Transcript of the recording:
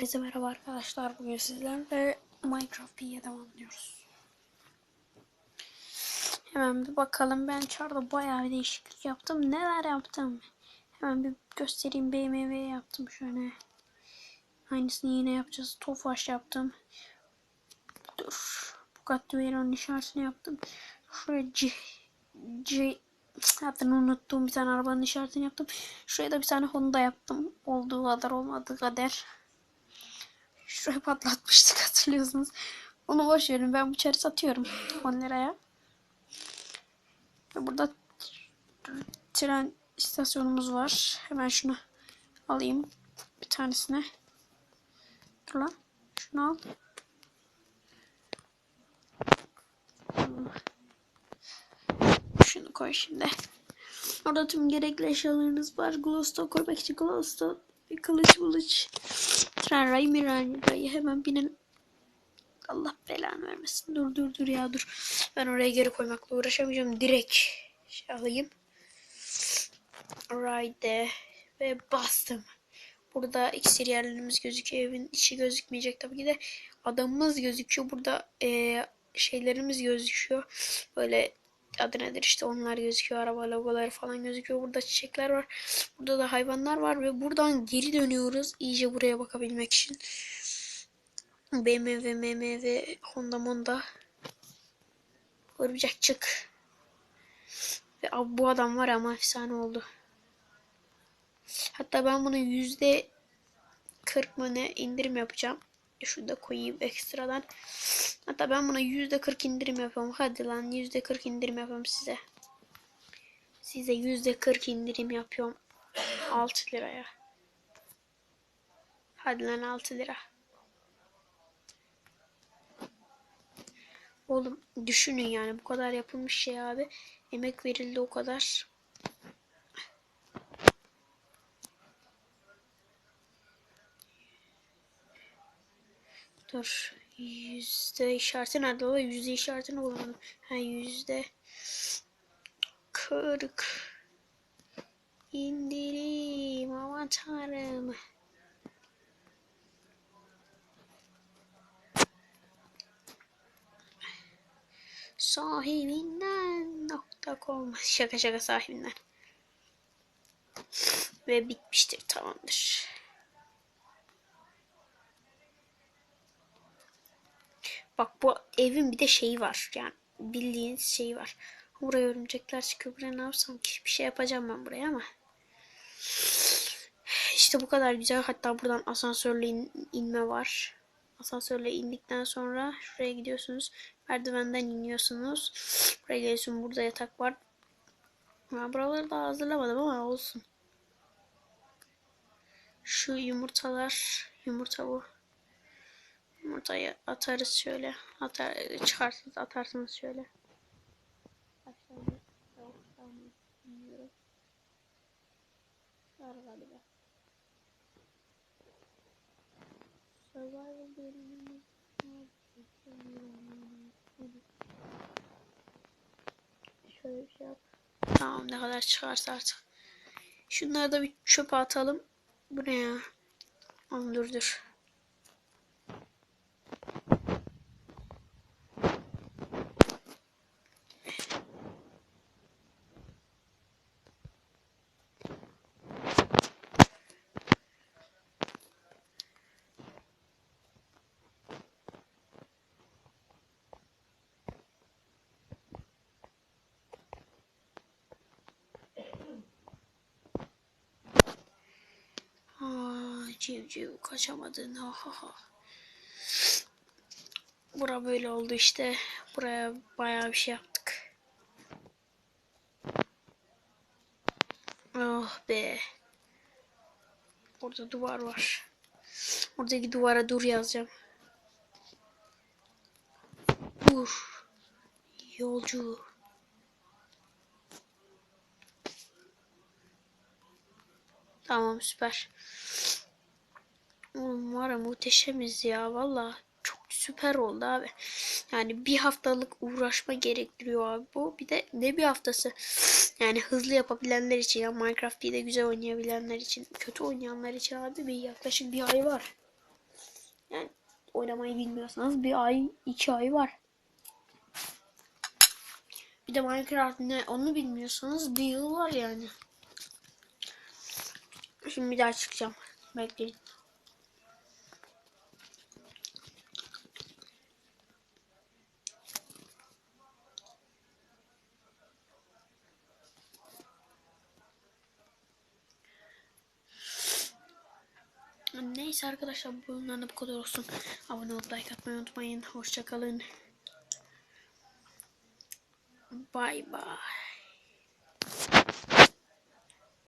Herkese merhaba arkadaşlar. Bugün sizlerle Minecraft P'ye devam ediyoruz. Hemen bir bakalım. Ben çarda bayağı bir değişiklik yaptım. Neler yaptım? Hemen bir göstereyim. BMW yaptım şöyle. Aynısını yine yapacağız. Tofaş yaptım. Dur. Bugatti Veyron'un işaretini yaptım. Şuraya C... C... Adını unuttuğum bir tane arabanın işaretini yaptım. Şuraya da bir tane Honda yaptım. Olduğu kadar olmadığı kadar. Şuraya patlatmıştık hatırlıyorsunuz. Onu boş verin. Ben bu çarı satıyorum 10 liraya. Ve burada tren istasyonumuz var. Hemen şunu alayım. Bir tanesine. Dur lan. Şunu al. Şunu koy şimdi. Orada tüm gerekli eşyalarınız var. Glowstone koymak için glowstone. Kılıç buluç. Tren rayı miran rayı hemen binin. Allah belanı vermesin. Dur dur dur ya dur. Ben oraya geri koymakla uğraşamayacağım. Direkt şey alayım. Ride ve bastım. Burada iksir yerlerimiz gözüküyor. Evin içi gözükmeyecek tabii ki de. Adamımız gözüküyor. Burada eee, şeylerimiz gözüküyor. Böyle adı nedir işte onlar gözüküyor. Araba logoları falan gözüküyor. Burada çiçekler var. Burada da hayvanlar var ve buradan geri dönüyoruz. iyice buraya bakabilmek için. BMW, BMW, Honda, Honda. Örümcekçik. Ve abi bu adam var ama efsane oldu. Hatta ben bunu yüzde 40 mı ne indirim yapacağım. Şurada koyayım ekstradan. Hatta ben buna yüzde 40 indirim yapıyorum. Hadi lan yüzde 40 indirim yapıyorum size. Size yüzde 40 indirim yapıyorum. 6 liraya. Hadi lan 6 lira. Oğlum düşünün yani bu kadar yapılmış şey abi. Emek verildi o kadar. Dur. Yüzde işareti nerede o? Yüzde işaretini bulamadım. Ha yüzde kırk. İndirim aman tanrım. Sahibinden nokta com. Şaka şaka sahibinden. Ve bitmiştir tamamdır. Bak bu evin bir de şeyi var. Yani bildiğiniz şeyi var. Buraya örümcekler çıkıyor. Buraya ne yapsam ki? Bir şey yapacağım ben buraya ama. İşte bu kadar güzel. Hatta buradan asansörle in- inme var. Asansörle indikten sonra şuraya gidiyorsunuz. Merdivenden iniyorsunuz. Buraya geliyorsun. Burada yatak var. Ha, buraları da hazırlamadım ama olsun. Şu yumurtalar. Yumurta bu. Yumurtayı atarız şöyle. Atar, çıkarsınız atarsınız şöyle. Şöyle bir şey yap. Tamam ne kadar çıkarsa artık. Şunları da bir çöpe atalım. Bu ne ya? Dur dur. Civciv kaçamadın. Ha ha ha. Bura böyle oldu işte. Buraya bayağı bir şey yaptık. Oh be. Orada duvar var. Oradaki duvara dur yazacağım. Dur. Yolcu. Tamam süper. Oğlum var ya muhteşemiz ya valla. Çok süper oldu abi. Yani bir haftalık uğraşma gerektiriyor abi bu. Bir de ne bir haftası. Yani hızlı yapabilenler için ya Minecraft bir de güzel oynayabilenler için. Kötü oynayanlar için abi bir yaklaşık bir ay var. Yani oynamayı bilmiyorsanız bir ay, iki ay var. Bir de Minecraft ne onu bilmiyorsanız bir yıl var yani. Şimdi bir daha çıkacağım. Bekleyin. Neyse arkadaşlar bu bölümden de bu kadar olsun. Abone olup like atmayı unutmayın. Hoşçakalın. Bye bye.